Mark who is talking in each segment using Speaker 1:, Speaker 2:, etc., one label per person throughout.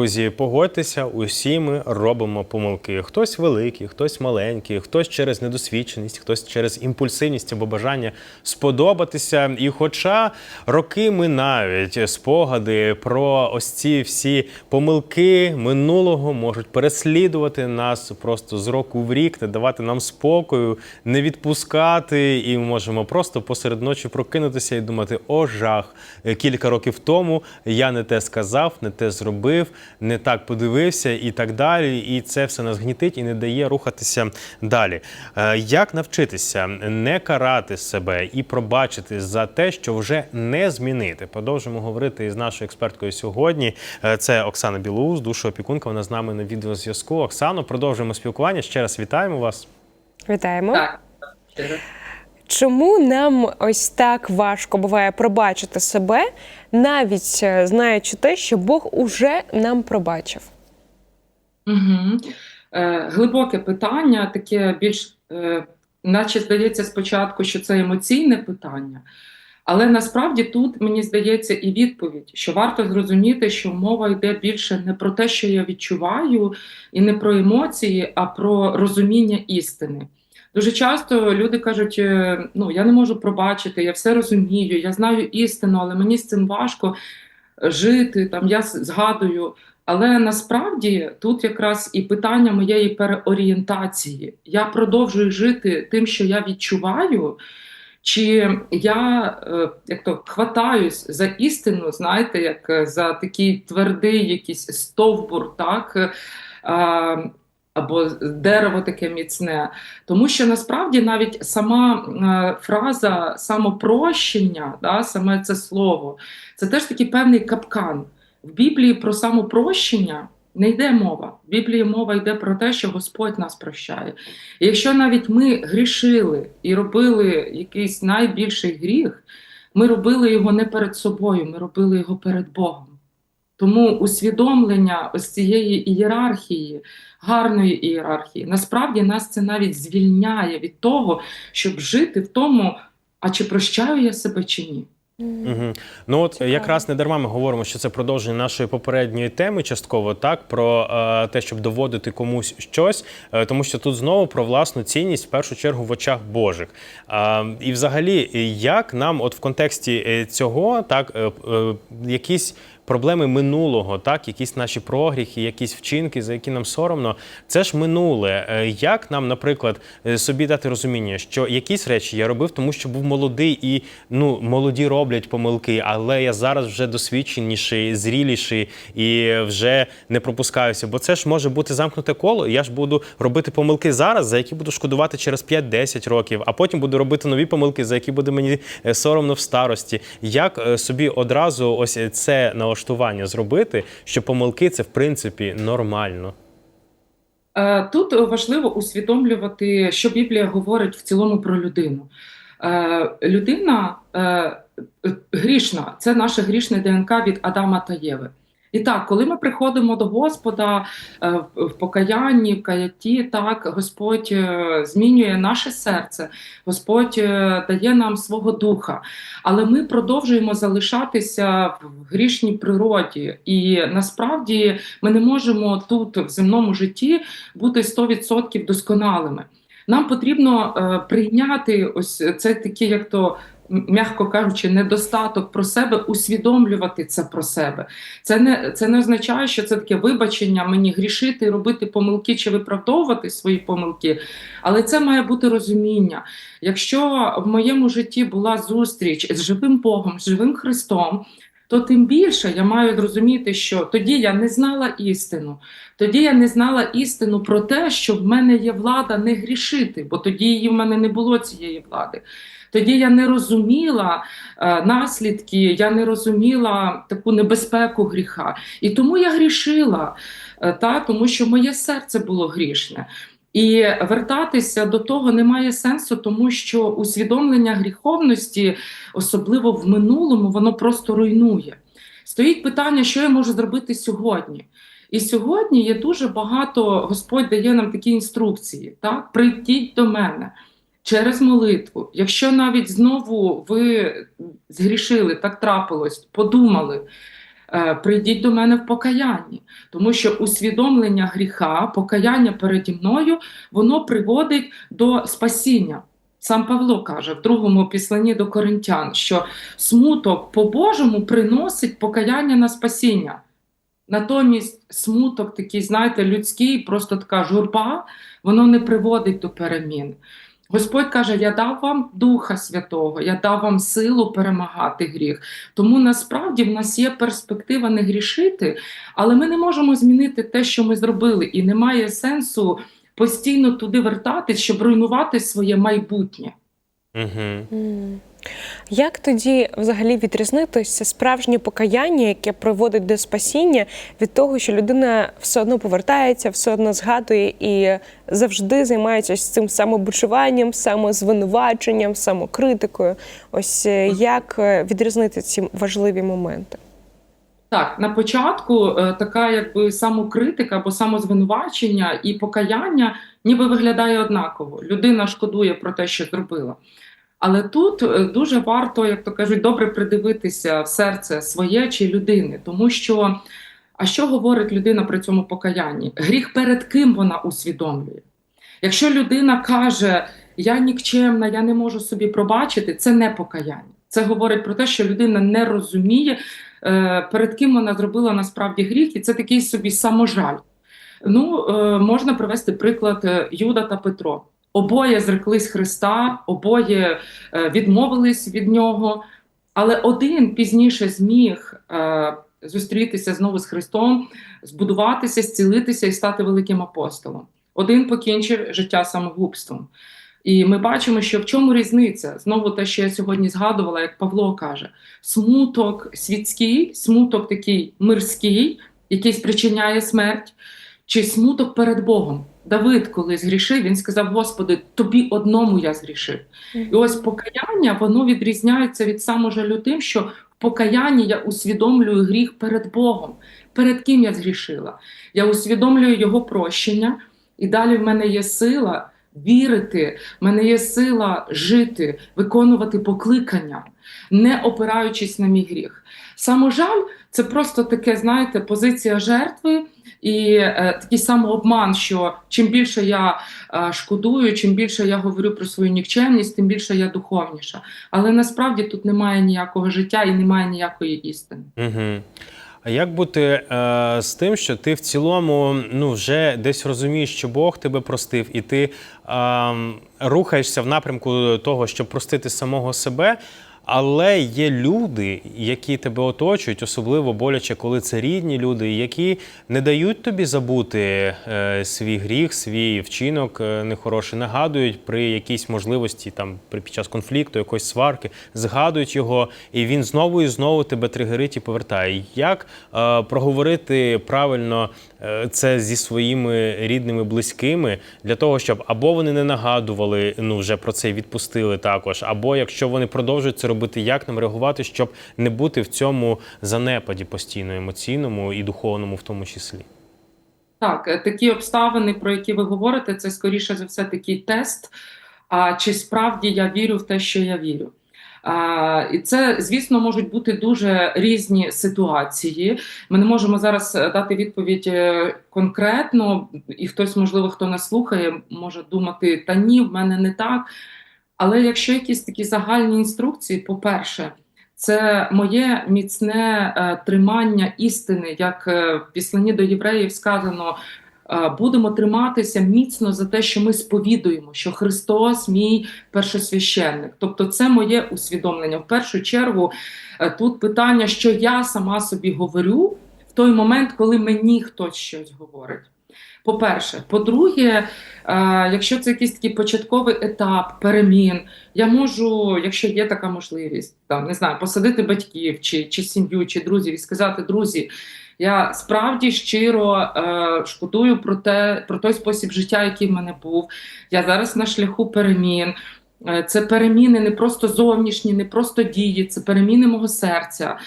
Speaker 1: Друзі, погодьтеся, усі ми робимо помилки. Хтось великий, хтось маленький, хтось через недосвідченість, хтось через імпульсивність або бажання сподобатися. І хоча роки минають, спогади про ось ці всі помилки минулого можуть переслідувати нас просто з року в рік, не давати нам спокою, не відпускати, і ми можемо просто посеред ночі прокинутися і думати: о, жах! Кілька років тому я не те сказав, не те зробив, не так подивився і так далі. І це все нас гнітить і не дає рухатися далі. Е, Як навчитися не карати себе і пробачити за те, що вже не змінити? Продовжимо говорити із нашою експерткою сьогодні. Е, Це Оксана Білоус, душоопікунка. Вона з нами на відеозв'язку. Оксано, продовжуємо спілкування. Ще раз вітаємо вас.
Speaker 2: Вітаємо.
Speaker 3: Так.
Speaker 2: Чому нам ось так важко буває пробачити себе, навіть е, знаючи те, що Бог уже нам пробачив?
Speaker 3: Угу. Е, глибоке питання, таке більш, е, наче здається спочатку, що це емоційне питання, але насправді тут мені здається і відповідь, що варто зрозуміти, що мова йде більше не про те, що я відчуваю, і не про емоції, а про розуміння істини. Дуже часто люди кажуть: е, ну я не можу пробачити, я все розумію, я знаю істину, але мені з цим важко жити. Там я згадую. Але насправді тут якраз і питання моєї переорієнтації. Я продовжую жити тим, що я відчуваю, чи я е, як то хватаюсь за істину, знаєте, як е, за такий твердий якийсь стовбур, так? Або дерево таке міцне. Тому що насправді навіть сама е, фраза самопрощення, да, саме це слово, це теж такий певний капкан. В Біблії про самопрощення не йде мова. В Біблії мова йде про те, що Господь нас прощає. І якщо навіть ми грішили і робили якийсь найбільший гріх, ми робили його не перед собою, ми робили його перед Богом. Тому усвідомлення ось цієї ієрархії, гарної ієрархії, насправді нас це навіть звільняє від того, щоб жити в тому, а чи прощаю я себе чи ні.
Speaker 1: Угу. Ну от
Speaker 2: Цікаво.
Speaker 1: якраз не дарма ми говоримо, що це продовження нашої попередньої теми, частково так про е, те, щоб доводити комусь щось, е, тому що тут знову про власну цінність в першу чергу в очах Божих. А, і взагалі, як нам, от в контексті е, цього, так е, е, якісь. Проблеми минулого, так, якісь наші прогріхи, якісь вчинки, за які нам соромно, це ж минуле. Е, Як нам, наприклад, е, собі дати розуміння, що якісь речі я робив, тому що був молодий, і ну молоді роблять помилки, але я зараз вже досвідченіший, зріліший і вже не пропускаюся. Бо це ж може бути замкнуте коло. Я ж буду робити помилки зараз, за які буду шкодувати через 5-10 років, а потім буду робити нові помилки, за які буде мені е, соромно в старості. Як собі одразу ось це налаштування зробити, що помилки це в принципі нормально.
Speaker 3: Е, Тут важливо усвідомлювати, що Біблія говорить в цілому про людину. Е, Людина е, грішна, це наше грішне ДНК від Адама та Єви. І так, коли ми приходимо до Господа е, в покаянні, в каяті, так Господь е, змінює наше серце, Господь е, дає нам свого духа, але ми продовжуємо залишатися в грішній природі, і насправді ми не можемо тут в земному житті бути 100% досконалими. Нам потрібно прийняти ось це таке, як то. М'яко кажучи, недостаток про себе, усвідомлювати це про себе. Це не, це не означає, що це таке вибачення мені грішити, робити помилки чи виправдовувати свої помилки. Але це має бути розуміння. Якщо в моєму житті була зустріч з живим Богом, з живим Христом, то тим більше я маю зрозуміти, що тоді я не знала істину. Тоді я не знала істину про те, що в мене є влада не грішити, бо тоді її в мене не було цієї влади. Тоді я не розуміла е, наслідки, я не розуміла таку небезпеку гріха. І тому я грішила, е, та, тому що моє серце було грішне. І вертатися до того немає сенсу, тому що усвідомлення гріховності, особливо в минулому, воно просто руйнує. Стоїть питання, що я можу зробити сьогодні. І сьогодні є дуже багато, Господь дає нам такі інструкції: так? прийдіть до мене через молитву. Якщо навіть знову ви згрішили, так трапилось, подумали, Прийдіть до мене в покаянні, тому що усвідомлення гріха, покаяння переді мною, воно приводить до спасіння. Сам Павло каже в другому післанні до Коринтян, що смуток по-божому приносить покаяння на спасіння. Натомість смуток такий, знаєте, людський, просто така журба, воно не приводить до перемін. Господь каже: Я дав вам Духа Святого, я дав вам силу перемагати гріх. Тому насправді в нас є перспектива не грішити, але ми не можемо змінити те, що ми зробили, і немає сенсу постійно туди вертатись, щоб руйнувати своє майбутнє.
Speaker 1: Угу.
Speaker 2: Як тоді взагалі відрізнитися справжнє покаяння, яке приводить до спасіння, від того, що людина все одно повертається, все одно згадує і завжди займається ось цим самобучуванням, самозвинуваченням, самокритикою? Ось е, як е, відрізнити ці важливі моменти?
Speaker 3: Так, на початку е, така якби самокритика або самозвинувачення і покаяння ніби виглядає однаково. Людина шкодує про те, що зробила. Але тут е, дуже варто, як то кажуть, добре придивитися в серце своє чи людини, тому що а що говорить людина при цьому покаянні? Гріх перед ким вона усвідомлює? Якщо людина каже, я нікчемна, я не можу собі пробачити, це не покаяння. Це говорить про те, що людина не розуміє, е, перед ким вона зробила насправді гріх, і це такий собі саможаль. Ну, е, можна привести приклад е, Юда та Петро. Обоє зреклись Христа, обоє е, відмовились від нього, але один пізніше зміг зустрітися знову з Христом, збудуватися, зцілитися і стати великим апостолом. Один покінчив життя самогубством. І ми бачимо, що в чому різниця? Знову те, що я сьогодні згадувала, як Павло каже: смуток світський, смуток такий мирський, який спричиняє смерть, чи смуток перед Богом. Давид, коли згрішив, він сказав: Господи, тобі одному я згрішив. І ось покаяння воно відрізняється від саможалю тим, що в покаянні я усвідомлюю гріх перед Богом. Перед ким я згрішила? Я усвідомлюю його прощення, і далі в мене є сила вірити, в мене є сила жити, виконувати покликання, не опираючись на мій гріх. Саможаль це просто таке, знаєте, позиція жертви. І е, такий самообман, що чим більше я е, шкодую, чим більше я говорю про свою нікчемність, тим більше я духовніша. Але насправді тут немає ніякого життя і немає ніякої істини.
Speaker 1: Угу. А як бути е, з тим, що ти в цілому ну, вже десь розумієш, що Бог тебе простив, і ти е, рухаєшся в напрямку того, щоб простити самого себе, але є люди, які тебе оточують, особливо боляче, коли це рідні люди, які не дають тобі забути е, свій гріх, свій вчинок е, нехороший, нагадують при якійсь можливості, там при під час конфлікту, якоїсь сварки, згадують його, і він знову і знову тебе тригерить і повертає. Як е, проговорити правильно це зі своїми рідними, близькими для того, щоб або вони не нагадували, ну вже про це відпустили також, або якщо вони продовжують це робити, як нам реагувати, щоб не бути в цьому занепаді постійно емоційному і духовному, в тому числі.
Speaker 3: Так, е, такі обставини, про які ви говорите, це скоріше за все такий тест. А чи справді я вірю в те, що я вірю? А, і це, звісно, можуть бути дуже різні ситуації. Ми не можемо зараз е, дати відповідь е, конкретно, і хтось, можливо, хто нас слухає, може думати, та ні, в мене не так. Але якщо якісь такі загальні інструкції, по-перше, це моє міцне е, тримання істини, як е, в післанні до євреїв сказано. е, Будемо триматися міцно за те, що ми сповідуємо, що Христос мій першосвященник. Тобто, це моє усвідомлення. В першу чергу е, тут питання, що я сама собі говорю в той момент, коли мені хтось щось говорить. По-перше, по-друге, е, якщо це якийсь такий початковий етап перемін, я можу, якщо є така можливість, там не знаю, посадити батьків чи, чи сім'ю, чи друзів і сказати: друзі, я справді щиро е, шкодую про те, про той спосіб життя, який в мене був. Я зараз на шляху перемін. Е, Це переміни не просто зовнішні, не просто дії, це переміни мого серця.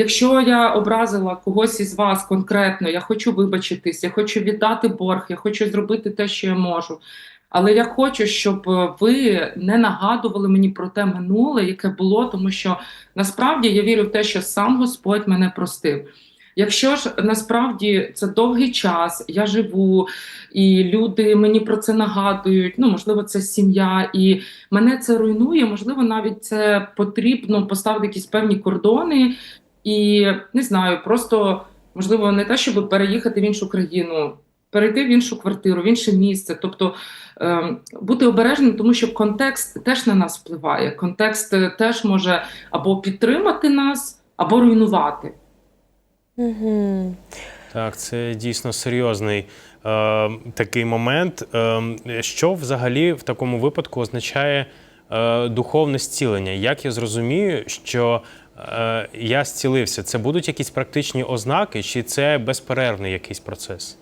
Speaker 3: Якщо я образила когось із вас конкретно, я хочу вибачитись, я хочу віддати борг, я хочу зробити те, що я можу. Але я хочу, щоб е, ви не нагадували мені про те минуле, яке було, тому що насправді я вірю в те, що сам Господь мене простив. Якщо ж насправді це довгий час, я живу, і люди мені про це нагадують, ну можливо, це сім'я, і мене це руйнує, можливо, навіть це потрібно поставити якісь певні кордони, і не знаю, просто можливо, не те, щоб переїхати в іншу країну, перейти в іншу квартиру, в інше місце. Тобто е, бути обережним, тому що контекст теж на нас впливає. Контекст е, теж може або підтримати нас, або руйнувати.
Speaker 2: Угу.
Speaker 1: Так, це дійсно серйозний е, такий момент. Е, що взагалі в такому випадку означає е, духовне зцілення? Як я зрозумію, що я зцілився? Це будуть якісь практичні ознаки, чи це безперервний якийсь процес?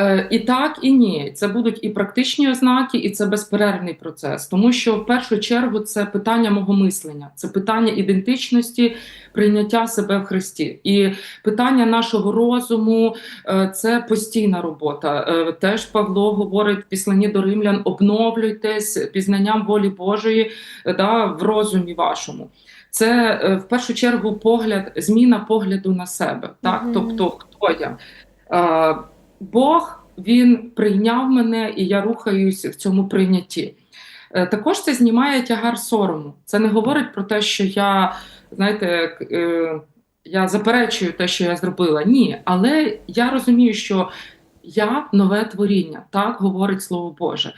Speaker 3: Е, І так, і ні. Це будуть і практичні ознаки, і це безперервний процес. Тому що в першу чергу це питання мого мислення, це питання ідентичності, прийняття себе в Христі. І питання нашого розуму е, це постійна робота. Е, Теж Павло говорить в післанні до римлян: обновлюйтесь пізнанням волі Божої е, да, в розумі вашому. Це е, в першу чергу погляд, зміна погляду на себе. Так?
Speaker 2: Мгм.
Speaker 3: Тобто, хто я? Е, Бог він прийняв мене, і я рухаюсь в цьому прийнятті. Е, Також це знімає тягар сорому. Це не говорить про те, що я, знаєте, е, я заперечую те, що я зробила. Ні, але я розумію, що я нове творіння, так говорить Слово Боже.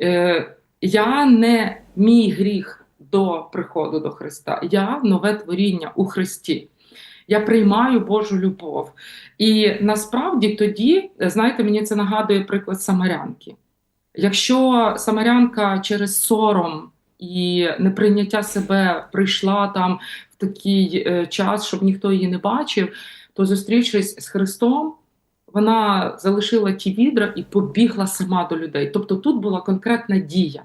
Speaker 3: Е, Я не мій гріх до приходу до Христа, я нове творіння у Христі. Я приймаю Божу любов. І насправді тоді, знаєте, мені це нагадує приклад Самарянки. Якщо Самарянка через сором і неприйняття себе прийшла там в такий е, час, щоб ніхто її не бачив, то зустрівшись з Христом, вона залишила ті відра і побігла сама до людей. Тобто тут була конкретна дія.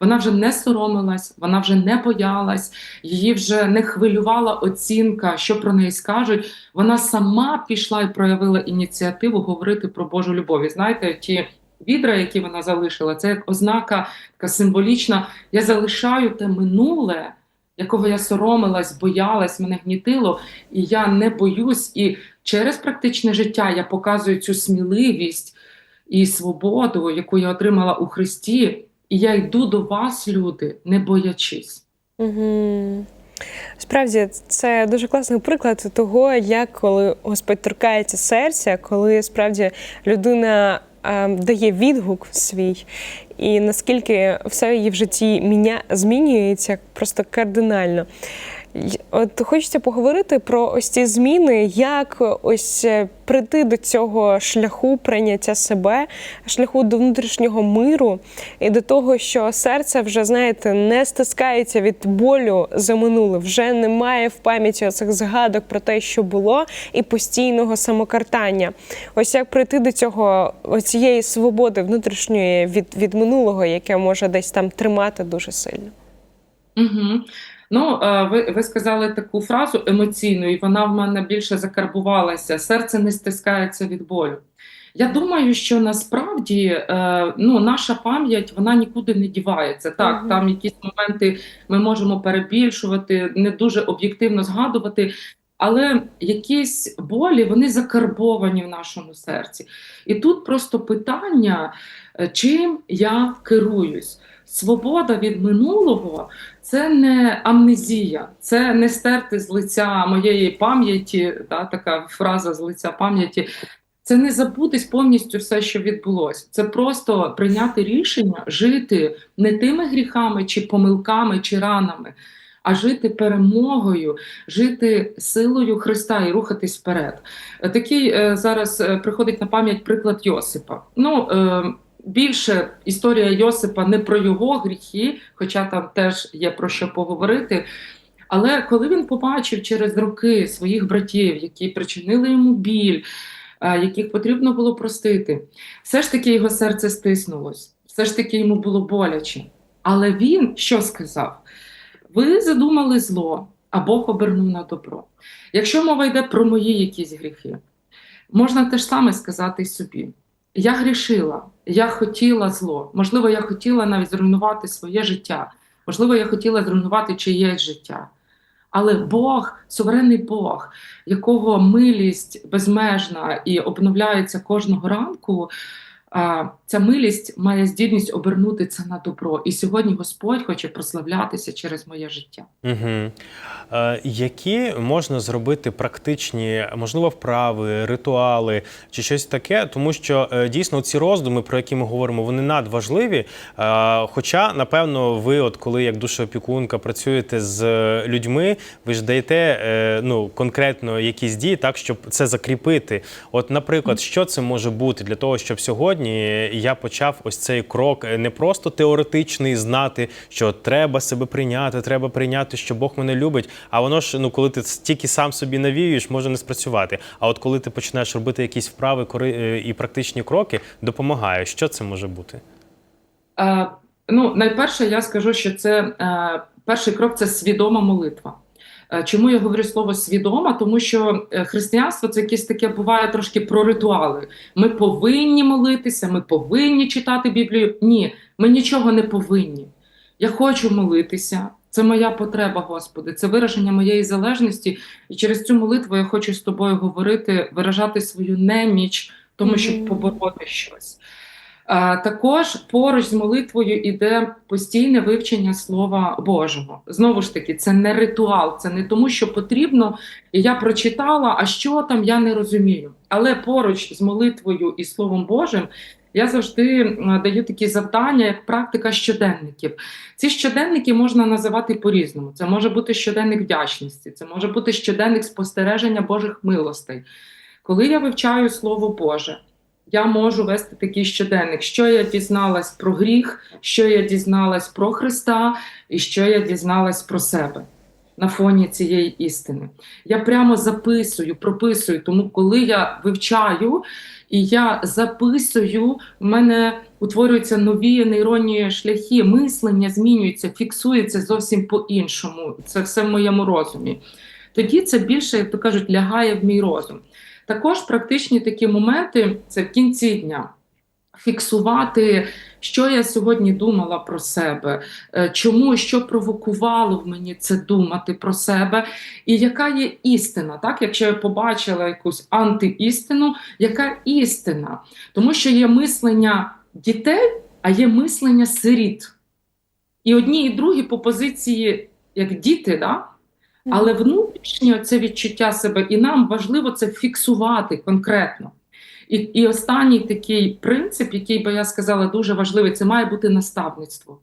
Speaker 3: Вона вже не соромилась, вона вже не боялась, її вже не хвилювала оцінка, що про неї скажуть. Вона сама пішла і проявила ініціативу говорити про Божу любов. І знаєте, ті відра, які вона залишила, це як ознака така символічна. Я залишаю те минуле, якого я соромилась, боялась, мене гнітило, і я не боюсь. І через практичне життя я показую цю сміливість і свободу, яку я отримала у Христі. І я йду до вас, люди, не боячись.
Speaker 2: Угу. Справді, це дуже класний приклад того, як коли Господь торкається серця, коли справді людина е, дає відгук свій, і наскільки все її в житті міня, змінюється просто кардинально. От хочеться поговорити про ось ці зміни, як ось е, прийти до цього шляху прийняття себе, шляху до внутрішнього миру і до того, що серце вже знаєте не стискається від болю за минуле, вже немає в пам'яті оцих згадок про те, що було, і постійного самокартання. Ось як прийти до цього цієї свободи внутрішньої від, від минулого, яке може десь там тримати дуже сильно.
Speaker 3: Угу. Ну, е, ви, ви сказали таку фразу емоційну, і вона в мене більше закарбувалася. Серце не стискається від болю. Я думаю, що насправді е, ну, наша пам'ять вона нікуди не дівається. Так,
Speaker 2: Мгм.
Speaker 3: там якісь моменти ми можемо перебільшувати, не дуже об'єктивно згадувати, але якісь болі вони закарбовані в нашому серці. І тут просто питання, е, чим я керуюсь. Свобода від минулого це не амнезія, це не стерти з лиця моєї пам'яті, та, така фраза з лиця пам'яті. Це не забутись повністю все, що відбулося. Це просто прийняти рішення жити не тими гріхами, чи помилками, чи ранами, а жити перемогою, жити силою Христа і рухатись вперед. Такий е, зараз е, приходить на пам'ять приклад Йосипа. Ну, е, більше історія Йосипа не про його гріхи, хоча там теж є про що поговорити. Але коли він побачив через роки своїх братів, які причинили йому біль, е, яких потрібно було простити, все ж таки його серце стиснулось, все ж таки йому було боляче. Але він що сказав? Ви задумали зло, а Бог обернув на добро. Якщо мова йде про мої якісь гріхи, можна те ж саме сказати й собі. Я грішила, я хотіла зло. Можливо, я хотіла навіть зруйнувати своє життя. Можливо, я хотіла зруйнувати чиєсь життя. Але Бог, суверенний Бог, якого милість безмежна і обновляється кожного ранку. Ця милість має здібність обернути це на добро. І сьогодні Господь хоче прославлятися через моє життя.
Speaker 1: Угу. Е, які можна зробити практичні, можливо, вправи, ритуали чи щось таке, тому що е, дійсно ці роздуми, про які ми говоримо, вони надважливі. Е, хоча, напевно, ви, от коли як душоопікунка працюєте з людьми, ви ж даєте е, ну, конкретно якісь дії, так, щоб це закріпити. От, наприклад, що це може бути для того, щоб сьогодні я почав ось цей крок е, не просто теоретичний, знати, що треба себе прийняти, треба прийняти, що Бог мене любить. А воно ж, ну коли ти тільки сам собі навіюєш, може не спрацювати. А от коли ти починаєш робити якісь вправи кори- е, і практичні кроки, допомагає. Що це може бути?
Speaker 3: Е, ну, найперше, я скажу, що це е, перший крок це свідома молитва. Е, Чому я говорю слово свідома? Тому що е, християнство це якесь таке буває трошки про ритуали. Ми повинні молитися, ми повинні читати Біблію. Ні, ми нічого не повинні. Я хочу молитися. Це моя потреба, Господи, це вираження моєї залежності. І через цю молитву я хочу з тобою говорити, виражати свою неміч, тому щоб побороти щось. Також поруч з молитвою іде постійне вивчення Слова Божого. Знову ж таки, це не ритуал, це не тому, що потрібно, я прочитала, а що там я не розумію. Але поруч з молитвою і Словом Божим я завжди даю такі завдання, як практика щоденників. Ці щоденники можна називати по-різному. Це може бути щоденник вдячності, це може бути щоденник спостереження Божих милостей. Коли я вивчаю Слово Боже, я можу вести такий щоденник, що я дізналась про гріх, що я дізналась про Христа і що я дізналась про себе на фоні цієї істини. Я прямо записую, прописую, тому коли я вивчаю і я записую, в мене утворюються нові нейронні шляхи, мислення змінюється, фіксується зовсім по-іншому. Це все в моєму розумі. Тоді це більше, як то кажуть, лягає в мій розум. Також практичні такі моменти це в кінці дня. Фіксувати, що я сьогодні думала про себе, е, чому що провокувало в мені це думати про себе, і яка є істина, так? Якщо я побачила якусь антиістину, яка істина? Тому що є мислення дітей, а є мислення сиріт. І одні, і другі по позиції як діти, да? Але внутрішнє це відчуття себе, і нам важливо це фіксувати конкретно. І, і останній такий принцип, який би я сказала, дуже важливий, це має бути наставництво.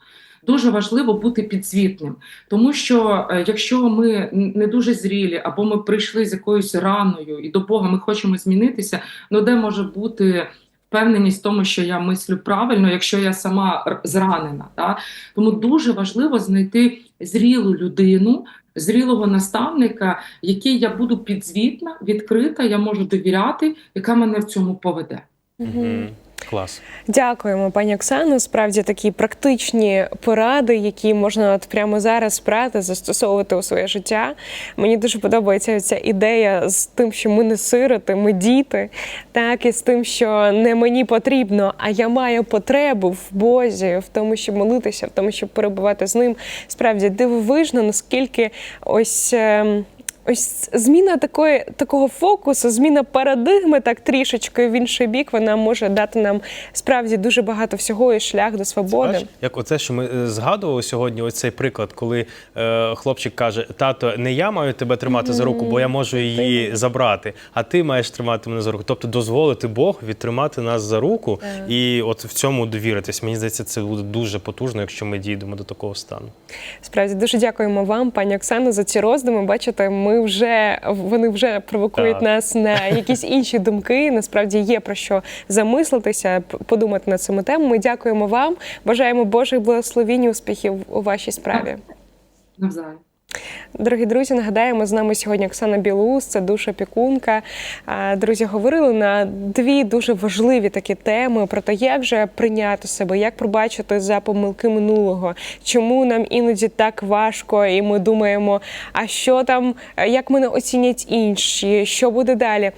Speaker 3: Дуже важливо бути підзвітним, тому що е, якщо ми не дуже зрілі, або ми прийшли з якоюсь раною, і до Бога ми хочемо змінитися, ну де може бути впевненість в тому, що я мислю правильно, якщо я сама зранена. Да? Тому дуже важливо знайти зрілу людину, зрілого наставника, який я буду підзвітна, відкрита, я можу довіряти, яка мене в цьому поведе.
Speaker 1: Угу. Клас.
Speaker 2: Дякуємо, пані Оксано. Справді такі практичні поради, які можна от прямо зараз брати, застосовувати у своє життя. Мені дуже подобається ця ідея з тим, що ми не сироти, ми діти, так і з тим, що не мені потрібно, а я маю потребу в Бозі, в тому, щоб молитися, в тому, щоб перебувати з ним. Справді дивовижно, наскільки ось. Ось зміна такої такого фокусу, зміна парадигми, так трішечки в інший бік, вона може дати нам справді дуже багато всього і шлях до свободи.
Speaker 1: Бач, як оце, що ми е, згадували сьогодні, ось цей приклад, коли е, хлопчик каже: тато, не я маю тебе тримати за руку, бо я можу її забрати, а ти маєш тримати мене за руку. Тобто дозволити Бог відтримати нас за руку і от в цьому довіритись. Мені здається, це буде дуже потужно, якщо ми дійдемо до такого стану.
Speaker 2: Справді дуже дякуємо вам, пані Оксано, за ці роздуми. Бачите, ми вже вони вже провокують
Speaker 1: Так.
Speaker 2: нас на якісь інші думки. Насправді є про що замислитися, подумати над цими темами. Дякуємо вам. Бажаємо Божих благословінь, і успіхів у вашій справі.
Speaker 3: Навзаєм.
Speaker 2: Дорогі друзі, нагадаємо, з нами сьогодні Оксана Білоус, це душа опікунка. А, Друзі, говорили на дві дуже важливі такі теми про те, як же прийняти себе, як пробачити за помилки минулого, чому нам іноді так важко, і ми думаємо, а що там, як мене оцінять інші, що буде далі.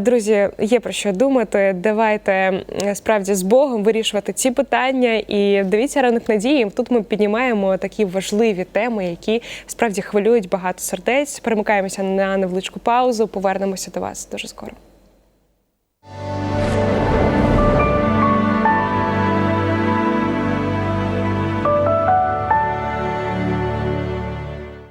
Speaker 2: Друзі, є про що думати. Давайте справді з Богом вирішувати ці питання. І дивіться ранок надії. Тут ми піднімаємо такі важливі теми, які справді хвилюють багато сердець. Перемикаємося на невеличку паузу. Повернемося до вас дуже скоро.